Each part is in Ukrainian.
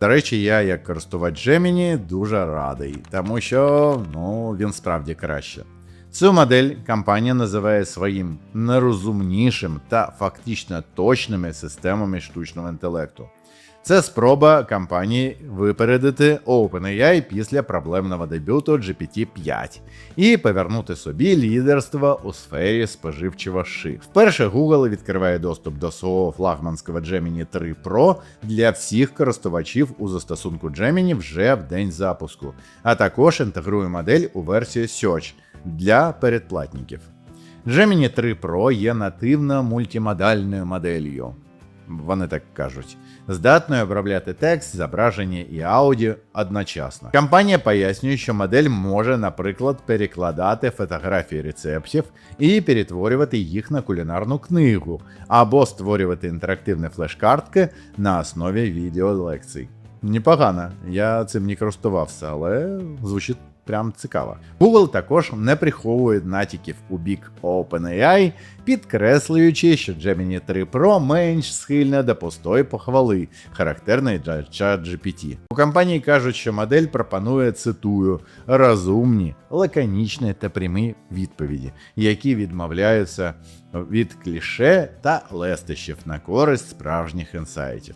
До речі, я як користувач Gemini дуже радий, тому що ну, він справді краще. Цю модель компанія називає своїм нерозумнішим та фактично точними системами штучного інтелекту. Це спроба компанії випередити OpenAI після проблемного дебюту GPT-5 і повернути собі лідерство у сфері споживчого ши. Вперше Google відкриває доступ до свого флагманського Gemini 3 Pro для всіх користувачів у застосунку Gemini вже в день запуску, а також інтегрує модель у версію Search для передплатників. Gemini 3 Pro є нативно мультимодальною моделлю. Вони так кажуть, здатною обробляти текст, зображення і аудіо одночасно. Компанія пояснює, що модель може, наприклад, перекладати фотографії рецептів і перетворювати їх на кулінарну книгу, або створювати інтерактивні флеш-картки на основі відеолекцій. Непогано, я цим не користувався, але звучить прям цікаво. Google також не приховує натяків у бік OpenAI, підкреслюючи, що Gemini 3 Pro менш схильна до пустої похвали, характерної для ChatGPT. У компанії кажуть, що модель пропонує цитую розумні, лаконічні та прямі відповіді, які відмовляються від кліше та лестощів на користь справжніх інсайтів.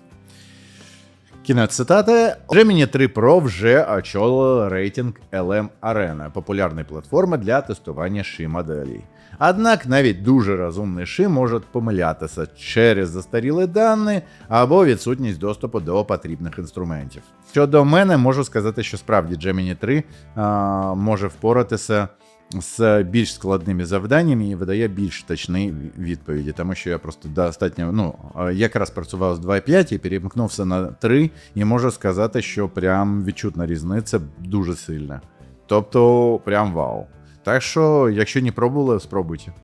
Кінець цитати. Gemini 3 Pro вже очолила рейтинг LM Arena, популярної платформи для тестування ши моделей. Однак навіть дуже розумний ши може помилятися через застарілі дані або відсутність доступу до потрібних інструментів. Щодо мене, можу сказати, що справді Gemini 3 а, може впоратися з більш складними завданнями і видає більш точні відповіді, тому що я просто достатньо ну якраз працював з 2.5 і перемкнувся на 3, і можу сказати, що прям відчутна різниця дуже сильна. Тобто, прям вау. Так що, якщо не пробували, спробуйте.